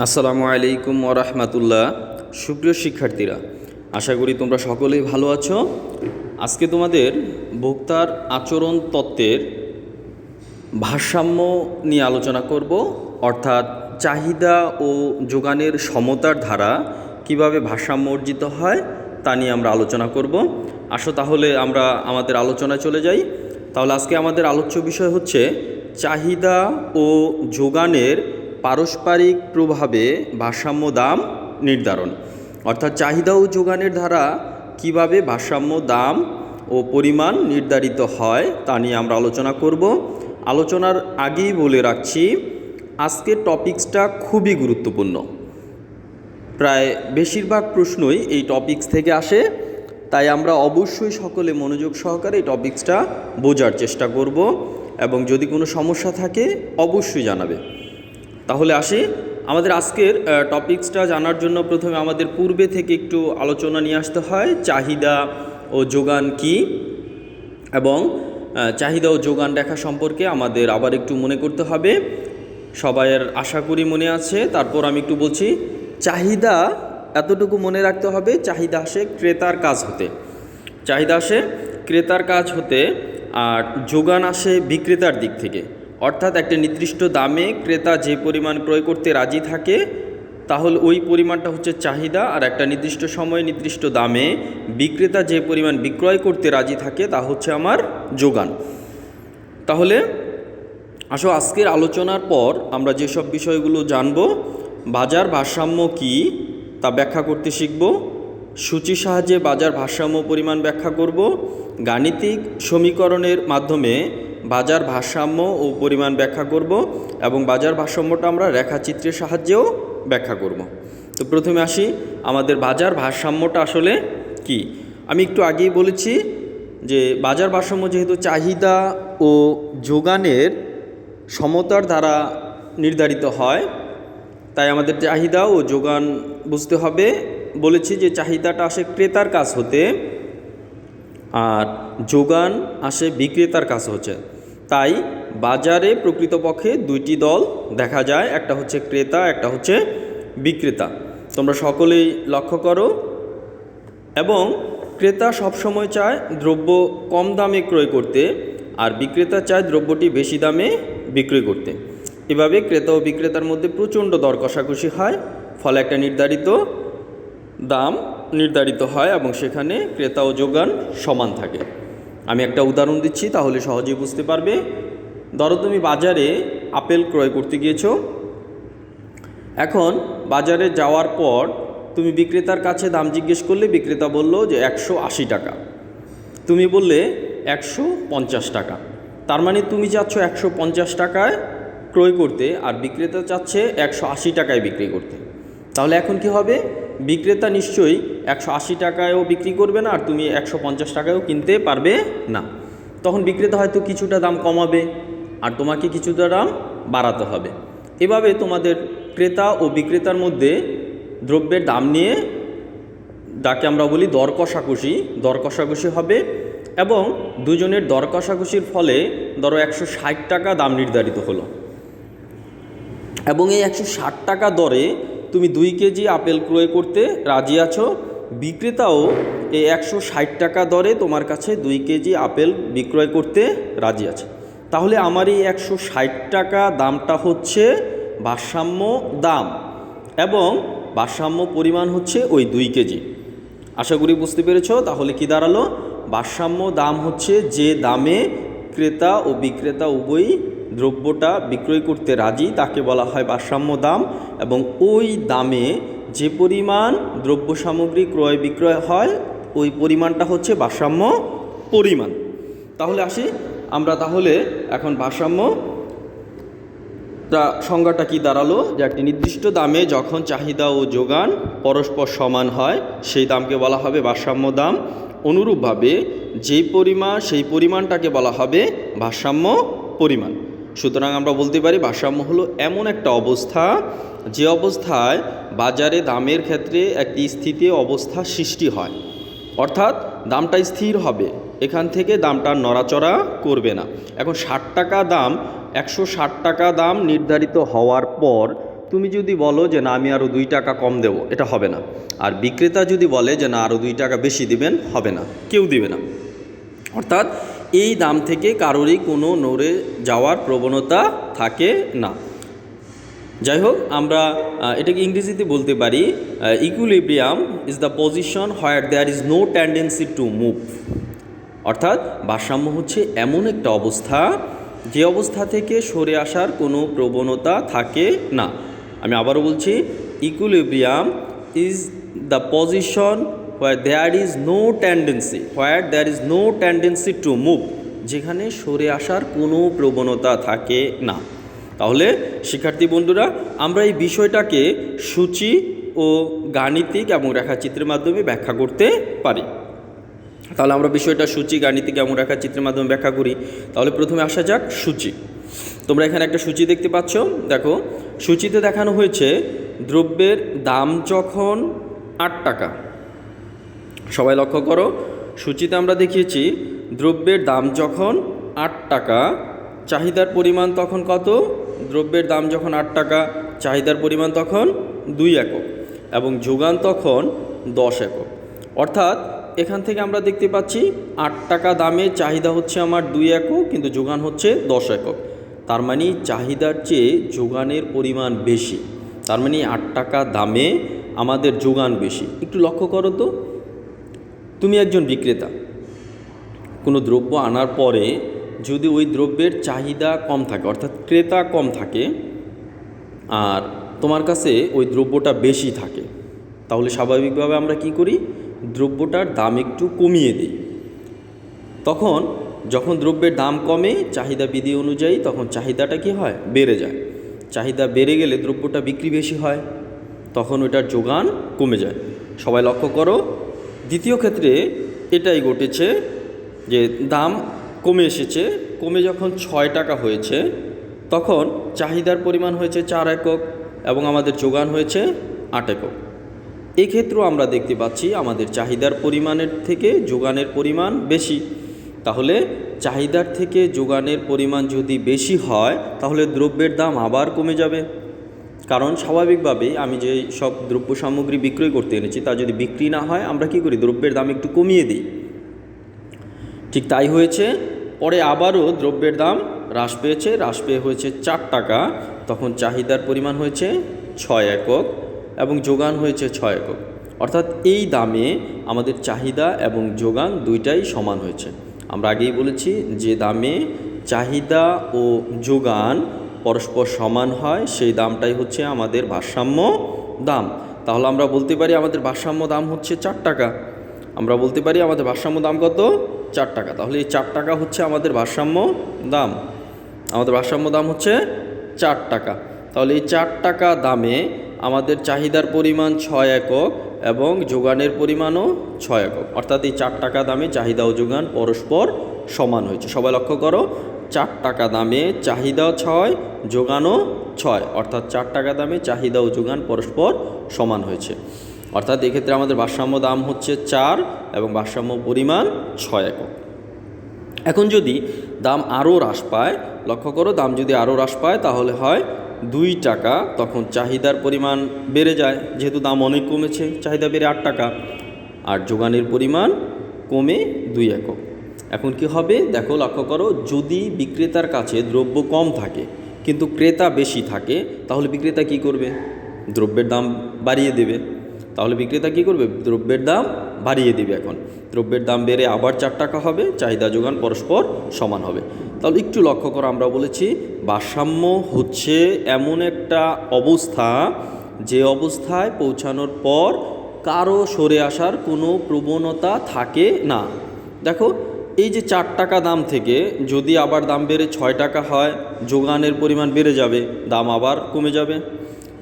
আসসালামু আলাইকুম ওরহমাতুল্লাহ সুপ্রিয় শিক্ষার্থীরা, আশা করি তোমরা সকলেই ভালো আছো। আজকে তোমাদের ভোক্তার আচরণ তত্ত্বের ভারসাম্য নিয়ে আলোচনা করব, অর্থাৎ চাহিদা ও যোগানের সমতার ধারা কীভাবে ভারসাম্য অর্জিত হয় তা নিয়ে আমরা আলোচনা করব। আসো তাহলে আমরা আমাদের আলোচনায় চলে যাই। তাহলে আজকে আমাদের আলোচ্য বিষয় হচ্ছে চাহিদা ও যোগানের পারস্পরিক প্রভাবে ভারসাম্য দাম নির্ধারণ। অর্থাৎ চাহিদা ও যোগানের দ্বারা কীভাবে ভারসাম্য দাম ও পরিমাণ নির্ধারিত হয় তা নিয়ে আমরা আলোচনা করব। আলোচনার আগেই বলে রাখছি, আজকের টপিক্সটা খুবই গুরুত্বপূর্ণ। প্রায় বেশিরভাগ প্রশ্নই এই টপিক্স থেকে আসে, তাই আমরা অবশ্যই সকলে মনোযোগ সহকারে এই টপিক্সটা বোঝার চেষ্টা করব এবং যদি কোনো সমস্যা থাকে, অবশ্যই জানাবে। তাহলে আসি। আমাদের আজকের টপিক্সটা জানার জন্য প্রথমে আমাদের পূর্বে থেকে একটু আলোচনা নিয়ে আসতে হয়, চাহিদা ও যোগান কি? এবং চাহিদা ও যোগান রেখা সম্পর্কে আমাদের আবার একটু মনে করতে হবে। সবাইয়ের আশা করি মনে আছে। তারপর আমি একটু বলছি, চাহিদা এতটুকু মনে রাখতে হবে, চাহিদা আসে ক্রেতার কাজ হতে। চাহিদা আসে ক্রেতার কাজ হতে, আর যোগান আসে বিক্রেতার দিক থেকে। অর্থাৎ একটা নির্দিষ্ট দামে ক্রেতা যে পরিমাণ ক্রয় করতে রাজি থাকে, তাহলে ওই পরিমাণটা হচ্ছে চাহিদা আর একটা নির্দিষ্ট সময়ে নির্দিষ্ট দামে বিক্রেতা যে পরিমাণ বিক্রয় করতে রাজি থাকে, তা হচ্ছে আমার যোগান। তাহলে আসো, আজকের আলোচনার পর আমরা যেসব বিষয়গুলো জানব, বাজার ভারসাম্য কি তা ব্যাখ্যা করতে শিখব, সূচি সাহায্যে বাজার ভারসাম্য পরিমাণ ব্যাখ্যা করব, গাণিতিক সমীকরণের মাধ্যমে বাজার ভারসাম্য ও পরিমাণ ব্যাখ্যা করব এবং বাজার ভারসাম্যটা আমরা রেখাচিত্রের সাহায্যেও ব্যাখ্যা করব। তো প্রথমে আসি, আমাদের বাজার ভারসাম্যটা আসলে কি? আমি একটু আগেই বলেছি যে বাজার ভারসাম্য যেহেতু চাহিদা ও যোগানের সমতার দ্বারা নির্ধারিত হয়, তাই আমাদের চাহিদা ও যোগান বুঝতে হবে। বলেছি যে চাহিদাটা আসে ক্রেতার কাছ হতে, আর যোগান আসে বিক্রেতার কাছে হচ্ছে তাই বাজারে প্রকৃতপক্ষে দুইটি দল দেখা যায়, একটা হচ্ছে ক্রেতা, একটা হচ্ছে বিক্রেতা। তোমরা সকলেই লক্ষ্য করো। এবং ক্রেতা সবসময় চায় দ্রব্য কম দামে ক্রয় করতে, আর বিক্রেতা চায় দ্রব্যটি বেশি দামে বিক্রয় করতে। এভাবে ক্রেতা ও বিক্রেতার মধ্যে প্রচণ্ড দর কষাকষি হয়, ফলে একটা নির্ধারিত দাম নির্ধারিত হয় এবং সেখানে ক্রেতা ও যোগান সমান থাকে। আমি একটা উদাহরণ দিচ্ছি, তাহলে সহজেই বুঝতে পারবে। ধরো তুমি বাজারে আপেল ক্রয় করতে গিয়েছো। এখন বাজারে যাওয়ার পর তুমি বিক্রেতার কাছে দাম জিজ্ঞেস করলে বিক্রেতা বলল যে একশো আশি টাকা। তুমি বললে একশো পঞ্চাশ টাকা। তার মানে তুমি চাচ্ছ একশো পঞ্চাশ টাকায় ক্রয় করতে আর বিক্রেতা চাচ্ছে একশো আশি টাকায় বিক্রি করতে। তাহলে এখন কি হবে? বিক্রেতা নিশ্চয়ই একশো আশি টাকায়ও বিক্রি করবে না আর তুমি একশো পঞ্চাশ টাকায়ও কিনতে পারবে না। তখন বিক্রেতা হয়তো কিছুটা দাম কমাবে আর তোমাকে কিছুটা দাম বাড়াতে হবে। এভাবে তোমাদের ক্রেতা ও বিক্রেতার মধ্যে দ্রব্যের দাম নিয়ে যাকে আমরা বলি দর কষাকষি দর কষাকষি হবে এবং দুজনের দর কষাকষির ফলে ধরো একশো ষাট টাকা দাম নির্ধারিত হলো। এবং এই একশো ষাট টাকা দরে তুমি দুই কেজি আপেল ক্রয় করতে রাজি আছো? বিক্রেতাও এই একশো ষাট টাকা দরে তোমার কাছে দুই কেজি আপেল বিক্রয় করতে রাজি আছে। তাহলে আমার এই একশো ষাট টাকা দামটা হচ্ছে ভারসাম্য দাম এবং ভারসাম্য পরিমাণ হচ্ছে ওই দুই কেজি। আশা করি বুঝতে পেরেছ? তাহলে কি দাঁড়াল? ভারসাম্য দাম হচ্ছে যে দামে ক্রেতা ও বিক্রেতা উভয়ই দ্রব্যটা বিক্রয় করতে রাজি, তাকে বলা হয় ভারসাম্য দাম এবং ওই দামে যে পরিমাণ দ্রব্য সামগ্রী ক্রয় বিক্রয় হয়, ওই পরিমাণটা হচ্ছে ভারসাম্য পরিমাণ। তাহলে আসি আমরা তাহলে এখন ভারসাম্য তা সংজ্ঞাটা কি দাঁড়াল? যে একটি নির্দিষ্ট দামে যখন চাহিদা ও যোগান পরস্পর সমান হয়, সেই দামকে বলা হবে ভারসাম্য দাম। অনুরূপভাবে যেই পরিমাণ সেই পরিমাণটাকে বলা হবে ভারসাম্য পরিমাণ। সুতরাং আমরা বলতে পারি ভারসাম্য হলো এমন একটা অবস্থা যে অবস্থায় বাজারে দামের ক্ষেত্রে একটি স্থিতি অবস্থা সৃষ্টি হয়। অর্থাৎ দামটা স্থির হবে, এখান থেকে দামটা নড়াচড়া করবে না। এখন ষাট টাকা দাম, একশো ষাট টাকা দাম নির্ধারিত হওয়ার পর তুমি যদি বলো যে না, আমি আরও দুই টাকা কম দেবো, এটা হবে না। আর বিক্রেতা যদি বলে যে না আরও দুই টাকা বেশি দিবেন, হবে না, কেউ দিবে না। অর্থাৎ এই দাম থেকে কারোরই কোনো নড়ে যাওয়ার প্রবণতা থাকে না। যাই হোক, আমরা এটাকে ইংরেজিতে বলতে পারি equilibrium is the position where there is no tendency to move অর্থাৎ ভারসাম্য হচ্ছে এমন একটা অবস্থা, যে অবস্থা থেকে সরে আসার কোনো প্রবণতা থাকে না। আমি আবারও বলছি equilibrium is the position where there is no tendency where there is no tendency to move যেখানে সরে আসার কোনো প্রবণতা থাকে না। তাহলে, শিক্ষার্থী বন্ধুরা, আমরা এই বিষয়টাকে সূচি ও গাণিতিক এবং রেখাচিত্রের মাধ্যমে ব্যাখ্যা করতে পারি। তাহলে আমরা বিষয়টা সূচি, গাণিতিক এবং রেখাচিত্রের মাধ্যমে ব্যাখ্যা করি। তাহলে প্রথমে আসা যাক সূচি। তোমরা এখানে একটা সূচি দেখতে পাচ্ছ। দেখো, সূচিতে দেখানো হয়েছে দ্রব্যের দাম যখন আট টাকা সবাই লক্ষ্য করো, সূচিতে আমরা দেখিয়েছি, দ্রব্যের দাম যখন আট টাকা, চাহিদার পরিমাণ তখন কত? দ্রব্যের দাম যখন আট টাকা, চাহিদার পরিমাণ তখন দুই একক এবং যোগান তখন দশ একক। অর্থাৎ এখান থেকে আমরা দেখতে পাচ্ছি, আট টাকা দামে চাহিদা হচ্ছে আমার দুই একক, কিন্তু যোগান হচ্ছে দশ একক। তার মানে চাহিদার চেয়ে যোগানের পরিমাণ বেশি। তার মানে আট টাকা দামে আমাদের যোগান বেশি। একটু লক্ষ্য করো তো। তুমি একজন বিক্রেতা। কোনো দ্রব্য আনার পরে যদি ওই দ্রব্যের চাহিদা কম থাকে, অর্থাৎ ক্রেতা কম থাকে আর তোমার কাছে ওই দ্রব্যটা বেশি থাকে, তাহলে স্বাভাবিকভাবে আমরা কি করি? দ্রব্যটার দাম একটু কমিয়ে দিই। তখন যখন দ্রব্যের দাম কমে চাহিদা বিধি অনুযায়ী, তখন চাহিদাটা কি হয়? বেড়ে যায়। চাহিদা বেড়ে গেলে দ্রব্যটা বিক্রি বেশি হয়, তখন ওটার যোগান কমে যায়। সবাই লক্ষ্য করো দ্বিতীয় ক্ষেত্রে এটাই ঘটেছে যে দাম কমে এসেছে। কমে যখন ছয় টাকা হয়েছে, তখন চাহিদার পরিমাণ হয়েছে চার একক এবং আমাদের যোগান হয়েছে আট একক। এক্ষেত্রেও আমরা দেখতে পাচ্ছি আমাদের চাহিদার পরিমাণের থেকে যোগানের পরিমাণ বেশি। তাহলে চাহিদার থেকে যোগানের পরিমাণ যদি বেশি হয়, তাহলে দ্রব্যের দাম আবার কমে যাবে। কারণ স্বাভাবিকভাবেই আমি যে সব দ্রব্য সামগ্রী বিক্রয় করতে এনেছি, তা যদি বিক্রি না হয়, আমরা কি করি? দ্রব্যের দাম একটু কমিয়ে দিই। ঠিক তাই হয়েছে। পরে আবারও দ্রব্যের দাম হ্রাস পেয়েছে। হ্রাস পেয়ে হয়েছে চার টাকা। তখন চাহিদার পরিমাণ হয়েছে ছয় একক এবং যোগান হয়েছে ছয় একক। অর্থাৎ এই দামে আমাদের চাহিদা এবং যোগান দুইটাই সমান হয়েছে। আমরা আগেই বলেছি যে দামে চাহিদা ও যোগান পরস্পর সমান হয়, সেই দামটাই হচ্ছে আমাদের ভারসাম্য দাম। তাহলে আমরা বলতে পারি আমাদের ভারসাম্য দাম হচ্ছে চার টাকা। আমরা বলতে পারি আমাদের ভারসাম্য দাম কত? চার টাকা। তাহলে এই চার টাকা হচ্ছে আমাদের ভারসাম্য দাম। আমাদের ভারসাম্য দাম হচ্ছে চার টাকা। তাহলে এই চার টাকা দামে আমাদের চাহিদার পরিমাণ ছয় একক এবং যোগানের পরিমাণও ছয় একক। অর্থাৎ এই চার টাকা দামে চাহিদা ও যোগান পরস্পর সমান হয়েছে। সবাই লক্ষ্য করো চার টাকা দামে চাহিদা ছয়, যোগানও ছয়। অর্থাৎ চার টাকা দামে চাহিদা ও যোগান পরস্পর সমান হয়েছে। অর্থাৎ এক্ষেত্রে আমাদের ভারসাম্য দাম হচ্ছে চার এবং ভারসাম্য পরিমাণ ছয় একক। এখন যদি দাম আরও হ্রাস পায়, লক্ষ্য করো দাম যদি আরও হ্রাস পায়, তাহলে হয় দুই টাকা, তখন চাহিদার পরিমাণ বেড়ে যায়। যেহেতু দাম অনেক কমেছে, চাহিদা বেড়ে আট টাকা, আর যোগানের পরিমাণ কমে দুই একক। এখন কি হবে? দেখো, লক্ষ্য করো, যদি বিক্রেতার কাছে দ্রব্য কম থাকে, কিন্তু ক্রেতা বেশি থাকে, তাহলে বিক্রেতা কি করবে? দ্রব্যের দাম বাড়িয়ে দেবে। তাহলে বিক্রেতা কী করবে? দ্রব্যের দাম বাড়িয়ে দেবে এখন। দ্রব্যের দাম বেড়ে আবার চার টাকা হবে, চাহিদা যোগান পরস্পর সমান হবে। তাহলে একটু লক্ষ্য করো, আমরা বলেছি, ভারসাম্য হচ্ছে এমন একটা অবস্থা, যে অবস্থায় পৌঁছানোর পর কারও সরে আসার কোনো প্রবণতা থাকে না। দেখো এই যে চার টাকা দাম থেকে যদি আবার দাম বেড়ে ছয় টাকা হয়, যোগানের পরিমাণ বেড়ে যাবে, দাম আবার কমে যাবে।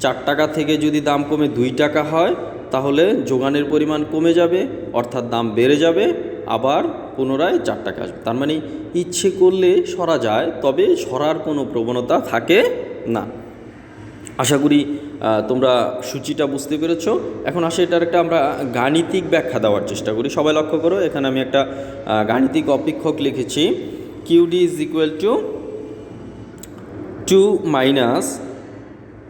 চার টাকা থেকে যদি দাম কমে দুই টাকা হয়, তাহলে যোগানের পরিমাণ কমে যাবে, অর্থাৎ দাম বেড়ে যাবে, আবার পুনরায় চার টাকা আসবে। তার মানে ইচ্ছে করলে সরা যায়, তবে সরার কোনো প্রবণতা থাকে না। আশা করি তোমরা সূচিটা বুঝতে পেরেছ। এখন আসে এটার একটা আমরা গাণিতিক ব্যাখ্যা দেওয়ার চেষ্টা করি। সবাই লক্ষ্য করো, এখানে আমি একটা গাণিতিক অপেক্ষক লিখেছি। Q D is equal to two minus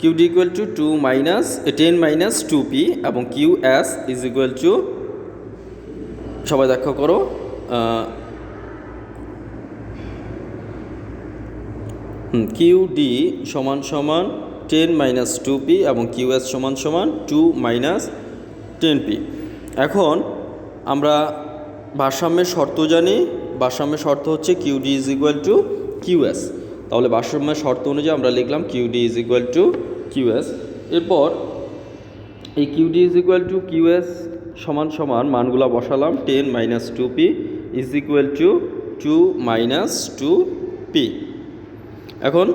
Q D equal to two minus ten minus two P এবং Q S is equal to, সবাই ব্যাখ্যা করো কিউ ডি সমান সমান টেন মাইনাস টু পি এবং কিউ এস সমান সমান টু মাইনাস টেন পি। এখন আমরা ভারসাম্যের শর্ত জানি। ভারসাম্যের শর্ত হচ্ছে Q D is equal to Q S তাহলে ভারসাম্যের শর্ত অনুযায়ী আমরা লিখলাম Q D is equal to Q S এরপর এই Q D is equal to Q S সমান সমান মানগুলা বসালাম। Ten minus two P is equal to two minus two P. এখন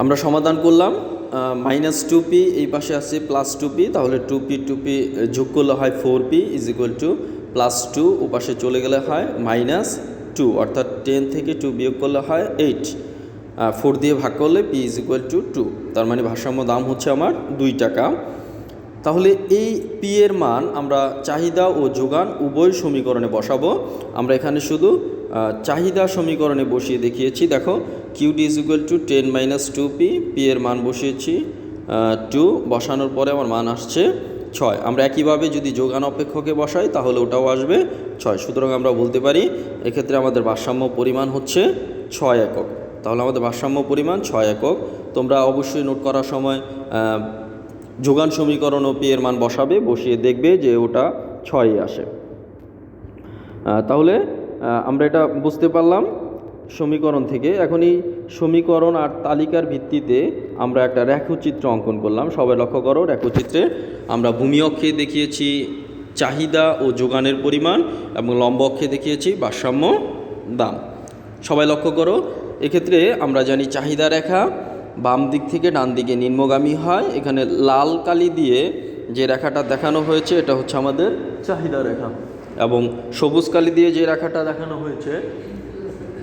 আমরা সমাধান করলাম মাইনাস টু পি এই পাশে আছে প্লাস টু পি তাহলে টু পি টু পি যোগ করলে হয় four P is equal to plus two ও পাশে চলে গেলে হয় মাইনাস টু অর্থাৎ টেন থেকে টু বিয়োগ করলে হয় এইট ফোর দিয়ে ভাগ করলে P is equal to two তার মানে ভারসাম্য দাম হচ্ছে আমার দুই টাকা। তাহলে এই পি এর মান আমরা চাহিদা ও যোগান উভয় সমীকরণে বসাবো। আমরা এখানে শুধু চাহিদা সমীকরণে বসিয়ে দেখিয়েছি, দেখো Q D is equal to ten minus two P P এর মান বসিয়েছি টু বসানোর পরে আমার মান আসছে ছয়। আমরা একইভাবে যদি যোগান অপেক্ষকে বসাই, তাহলে ওটাও আসবে ছয়। সুতরাং আমরা বলতে পারি এক্ষেত্রে আমাদের ভারসাম্য পরিমাণ হচ্ছে ছয় একক। তাহলে আমাদের ভারসাম্য পরিমাণ ছয় একক। তোমরা অবশ্যই নোট করার সময় যোগান সমীকরণ ও পি এর মান বসাবে, বসিয়ে দেখবে যে ওটা ছয়ই আসে। তাহলে আমরা এটা বুঝতে পারলাম। সমীকরণ থেকে। এখন এই সমীকরণ আর তালিকার ভিত্তিতে আমরা একটা রেখচিত্র অঙ্কন করলাম। সবাই লক্ষ্য করো, রেখচিত্রে আমরা ভূমি অক্ষে দেখিয়েছি চাহিদা ও যোগানের পরিমাণ এবং লম্ব অক্ষে দেখিয়েছি ভারসাম্য দাম। সবাই লক্ষ্য করো, এক্ষেত্রে আমরা জানি চাহিদা রেখা বাম দিক থেকে ডান দিকে নিম্নগামী হয়। এখানে লাল কালি দিয়ে যে রেখাটা দেখানো হয়েছে, এটা হচ্ছে আমাদের চাহিদা রেখা এবং সবুজ কালি দিয়ে যে রেখাটা দেখানো হয়েছে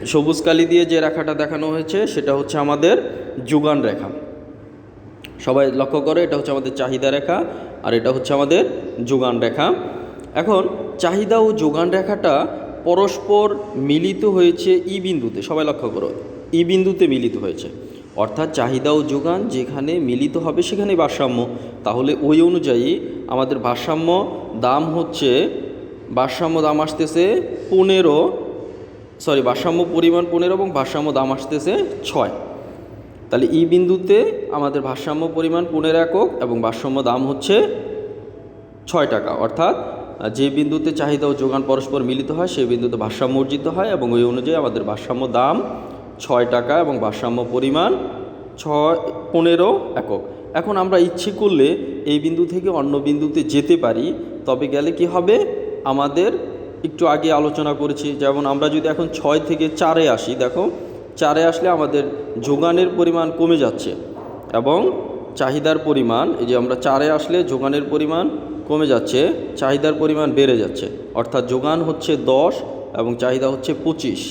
সবুজ কালি দিয়ে যে রেখাটা দেখানো হয়েছে, সেটা হচ্ছে আমাদের যোগান রেখা। সবাই লক্ষ্য করে, এটা হচ্ছে আমাদের চাহিদা রেখা, আর এটা হচ্ছে আমাদের যোগান রেখা। এখন, চাহিদা ও যোগান রেখাটা পরস্পর মিলিত হয়েছে ই বিন্দুতে। সবাই লক্ষ্য করো, ই বিন্দুতে মিলিত হয়েছে। অর্থাৎ চাহিদা ও যোগান যেখানে মিলিত হবে, সেখানে ভারসাম্য। তাহলে ওই অনুযায়ী আমাদের ভারসাম্য দাম হচ্ছে, ভারসাম্য দাম আসতেছে পনেরো সরি, ভারসাম্য পরিমাণ পনেরো এবং ভারসাম্য দাম আসতেছে ছয়। তাহলে ই বিন্দুতে আমাদের ভারসাম্য পরিমাণ পনেরো একক এবং ভারসাম্য দাম হচ্ছে ছয় টাকা। অর্থাৎ যে বিন্দুতে চাহিদা ও যোগান পরস্পর মিলিত হয়, সেই বিন্দুতে ভারসাম্য অর্জিত হয় এবং ওই অনুযায়ী আমাদের ভারসাম্য দাম ছয় টাকা এবং ভারসাম্য পরিমাণ ছয়, পনেরো একক। এখন আমরা ইচ্ছে করলে এই বিন্দু থেকে অন্য বিন্দুতে যেতে পারি, তবে গেলে কি হবে? আমাদের একটু আগে আলোচনা করেছি, যেমন আমরা যদি এখন ছয় থেকে চারে আসি, দেখো, চারে আসলে আমাদের যোগানের পরিমাণ কমে যাচ্ছে এবং চাহিদার পরিমাণ, এই যে আমরা চারে আসলে যোগানের পরিমাণ কমে যাচ্ছে, চাহিদার পরিমাণ বেড়ে যাচ্ছে। অর্থাৎ যোগান হচ্ছে দশ এবং চাহিদা হচ্ছে পঁচিশ।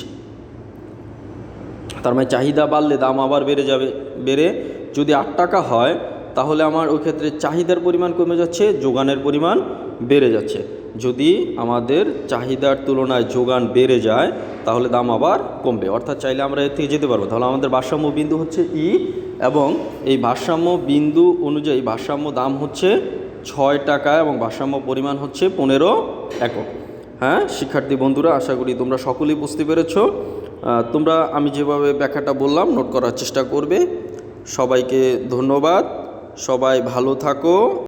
তার মানে চাহিদা বাড়লে দাম আবার বেড়ে যাবে, বেড়ে যদি আট টাকা হয় তাহলে আমার ওই ক্ষেত্রে চাহিদার পরিমাণ কমে যাচ্ছে, যোগানের পরিমাণ বেড়ে যাচ্ছে। যদি আমাদের চাহিদার তুলনায় যোগান বেড়ে যায়, তাহলে দাম আবার কমবে। অর্থাৎ চাইলে আমরা এর থেকে যেতে পারব। তাহলে আমাদের ভারসাম্য বিন্দু হচ্ছে ই এবং এই ভারসাম্য বিন্দু অনুযায়ী ভারসাম্য দাম হচ্ছে ছয় টাকা এবং ভারসাম্য পরিমাণ হচ্ছে পনেরো একক। হ্যাঁ শিক্ষার্থী বন্ধুরা, আশা করি তোমরা সকলেই বুঝতে পেরেছ। তোমরা আমি যেভাবে ব্যাখ্যাটা বললাম, নোট করার চেষ্টা করবে। সবাইকে ধন্যবাদ। সবাই ভালো থাকো।